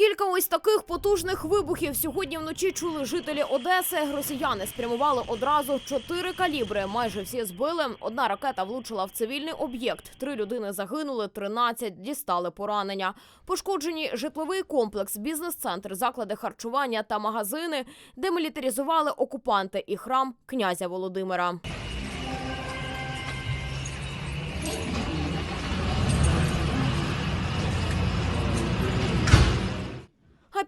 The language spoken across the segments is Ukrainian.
Кілька ось таких потужних вибухів сьогодні вночі чули жителі Одеси. Росіяни спрямували одразу чотири калібри. Майже всі збили. Одна ракета влучила в цивільний об'єкт. Три людини загинули, 13 дістали поранення. Пошкоджені житловий комплекс, бізнес-центр, заклади харчування та магазини, демілітаризували окупанти і храм князя Володимира.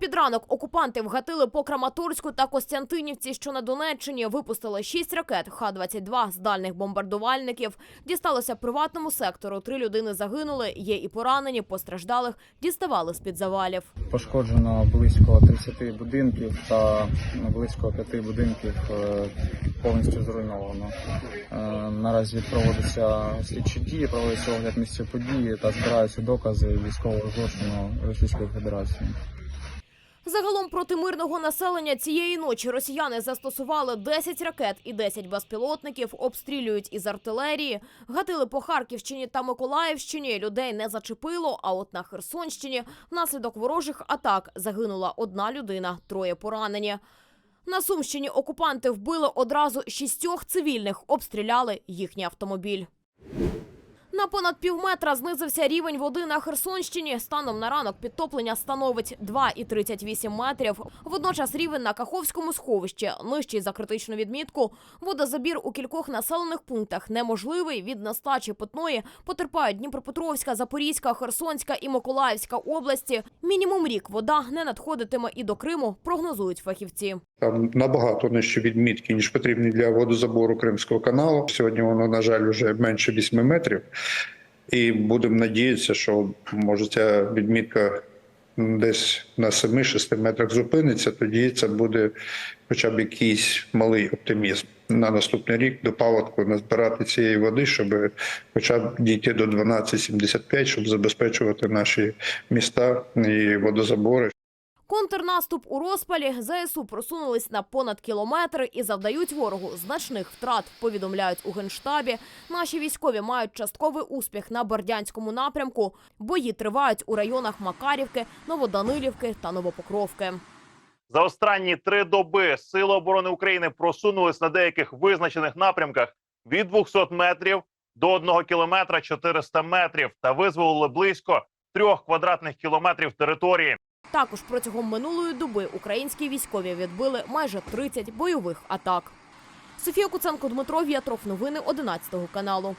Під ранок окупанти вгатили по Краматорську та Костянтинівці, що на Донеччині випустили шість ракет Х-22 з дальних бомбардувальників. Дісталося приватному сектору. Три людини загинули. Є і поранені. Постраждалих діставали з під завалів. Пошкоджено близько 30 будинків та близько 5 будинків е, повністю зруйновано. Е, Наразі проводяться слідчі дії, проводиться огляд місця події та збираються докази військового злочину Російської Федерації. Загалом проти мирного населення цієї ночі росіяни застосували 10 ракет і 10 безпілотників, обстрілюють із артилерії, гатили по Харківщині та Миколаївщині. Людей не зачепило. А от на Херсонщині внаслідок ворожих атак загинула одна людина, троє поранені. На Сумщині окупанти вбили одразу шістьох цивільних, обстріляли їхній автомобіль. На понад півметра знизився рівень води на Херсонщині. Станом на ранок підтоплення становить 2,38 метрів. Водночас рівень на Каховському сховищі нижчий за критичну відмітку. Водозабір у кількох населених пунктах неможливий. Від нестачі питної потерпають Дніпропетровська, Запорізька, Херсонська і Миколаївська області. Мінімум рік вода не надходитиме і до Криму, прогнозують фахівці. Там набагато нижчі відмітки, ніж потрібні для водозабору Кримського каналу. Сьогодні воно, на жаль, вже менше 8 метрів. І будемо надіятися, що може ця відмітка десь на 7-6 метрах зупиниться. Тоді це буде хоча б якийсь малий оптимізм на наступний рік до паводку назбирати цієї води, щоб хоча б дійти до 12,75, щоб забезпечувати наші міста і водозабори. Контрнаступ у розпалі ЗСУ просунулись на понад кілометр і завдають ворогу значних втрат. Повідомляють у генштабі. Наші військові мають частковий успіх на Бердянському напрямку. Бої тривають у районах Макарівки, Новоданилівки та Новопокровки. За останні три доби Сили оборони України просунулись на деяких визначених напрямках від 200 метрів до 1 кілометра 400 метрів та визволили близько трьох квадратних кілометрів території. Також протягом минулої доби українські військові відбили майже 30 бойових атак. Софія Куценко, Дмитро В'ятров. Новини 11 каналу.